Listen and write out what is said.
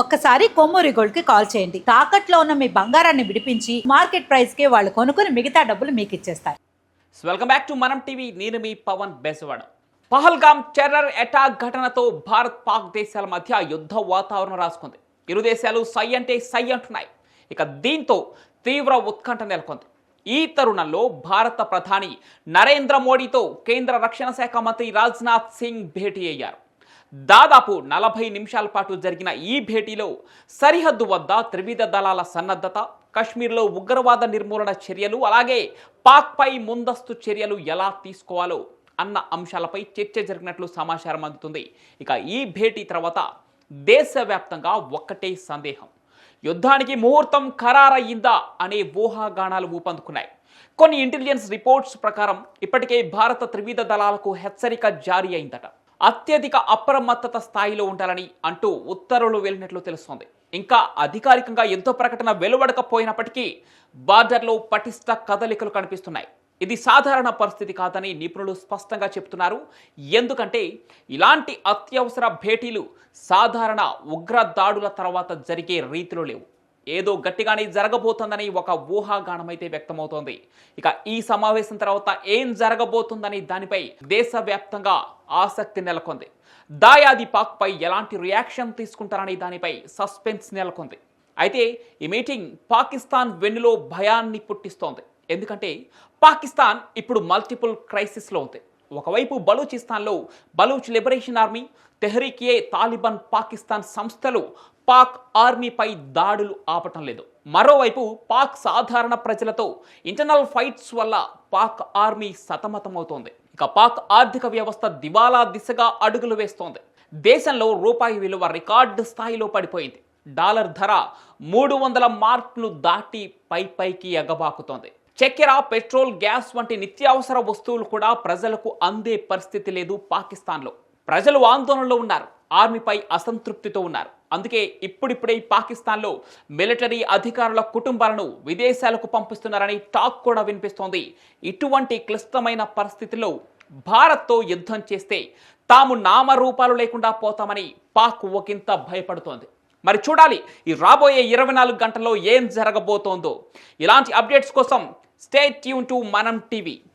ఒక్కసారి కొమ్మూరి గోల్డ్కి కాల్ చేయండి. తాకట్లో ఉన్న మీ బంగారాన్ని విడిపించి మార్కెట్ ప్రైస్కి వాళ్ళు కొనుక్కుని మిగతా డబ్బులు మీకు ఇచ్చేస్తారు. Welcome back to Manam TV నేను మీ పవన్ బెసవాడ. పహల్గామ్ టెర్రర్ అటాక్ ఘటనతో భారత్ పాక్ దేశాల మధ్య యుద్ధ వాతావరణం రాసుకుంది. ఇరు దేశాలు సై అంటే సై అంటున్నాయి. ఇక దీంతో తీవ్ర ఉత్కంఠ నెలకొంది. ఈ తరుణంలో భారత ప్రధాని నరేంద్ర మోడీతో కేంద్ర రక్షణ శాఖ మంత్రి రాజ్నాథ్ సింగ్ భేటీ అయ్యారు. దాదాపు నలభై నిమిషాల పాటు జరిగిన ఈ భేటీలో సరిహద్దు వద్ద త్రివిధ దళాల సన్నద్ధత కశ్మీర్లో ఉగ్రవాద నిర్మూలన చర్యలు అలాగే పాక్పై ముందస్తు చర్యలు ఎలా తీసుకోవాలో అన్న అంశాలపై చర్చ జరిగినట్లు సమాచారం అందుతుంది. ఇక ఈ భేటీ తర్వాత దేశవ్యాప్తంగా ఒక్కటే సందేహం. యుద్ధానికి ముహూర్తం ఖరారయ్యిందా అనే ఊహాగానాలు ఊపందుకున్నాయి. కొన్ని ఇంటెలిజెన్స్ రిపోర్ట్స్ ప్రకారం ఇప్పటికే భారత త్రివిధ దళాలకు హెచ్చరిక జారీ అయిందట. అత్యధిక అప్రమత్తత స్థాయిలో ఉండాలని అంటూ ఉత్తర్వులు వెళ్ళినట్లు తెలుస్తోంది. ఇంకా అధికారికంగా ఎంతో ప్రకటన వెలువడకపోయినప్పటికీ బార్డర్లో పటిష్ట కదలికలు కనిపిస్తున్నాయి. ఇది సాధారణ పరిస్థితి కాదని నిపుణులు స్పష్టంగా చెప్తున్నారు ఎందుకంటే ఇలాంటి అత్యవసర భేటీలు సాధారణ ఉగ్ర దాడుల తర్వాత జరిగే రీతిలో లేవు. ఏదో గట్టిగానే జరగబోతోందని ఒక ఊహాగానమైతే వ్యక్తమవుతోంది. ఇక ఈ సమావేశం తర్వాత ఏం జరగబోతుందని దానిపై దేశవ్యాప్తంగా ఆసక్తి నెలకొంది. దాయాది పాక్పై ఎలాంటి రియాక్షన్ తీసుకుంటారనే దానిపై సస్పెన్స్ నెలకొంది. అయితే ఈ మీటింగ్ పాకిస్తాన్ వెన్నులో భయాన్ని పుట్టిస్తోంది. ఎందుకంటే పాకిస్తాన్ ఇప్పుడు మల్టిపుల్ క్రైసిస్లో ఉంది. ఒకవైపు బలూచిస్తాన్లో బలూచ్ లిబరేషన్ ఆర్మీ తెహ్రీక్ ఏ తాలిబాన్ పాకిస్తాన్ సంస్థలు పాక్ ఆర్మీపై దాడులు ఆపటం లేదు. మరోవైపు పాక్ సాధారణ ప్రజలతో ఇంటర్నల్ ఫైట్స్ వల్ల పాక్ ఆర్మీ సతమతమవుతోంది. ఇక పాక్ ఆర్థిక వ్యవస్థ దివాలా దిశగా అడుగులు వేస్తోంది. దేశంలో రూపాయి విలువ రికార్డు స్థాయిలో పడిపోయింది. డాలర్ ధర మూడు వందల మార్కులు దాటి పై పైకి ఎగబాకుతోంది. చక్కెర పెట్రోల్ గ్యాస్ వంటి నిత్యావసర వస్తువులు కూడా ప్రజలకు అందే పరిస్థితి లేదు పాకిస్తాన్లో. ప్రజలు ఆందోళనలో ఉన్నారు. ఆర్మీపై అసంతృప్తితో ఉన్నారు. అందుకే ఇప్పుడిప్పుడే పాకిస్తాన్లో మిలిటరీ అధికారుల కుటుంబాలను విదేశాలకు పంపిస్తున్నారని టాక్ కూడా వినిపిస్తోంది. ఇటువంటి క్లిష్టమైన పరిస్థితిలో భారత్తో యుద్ధం చేస్తే తాము నామరూపాలు లేకుండా పోతామని పాక్ ఒకంత భయపడుతోంది. మరి చూడాలి ఈ రాబోయే ఇరవై నాలుగు గంటల్లో ఏం జరగబోతోందో. ఇలాంటి అప్డేట్స్ కోసం stay tune to Manam TV.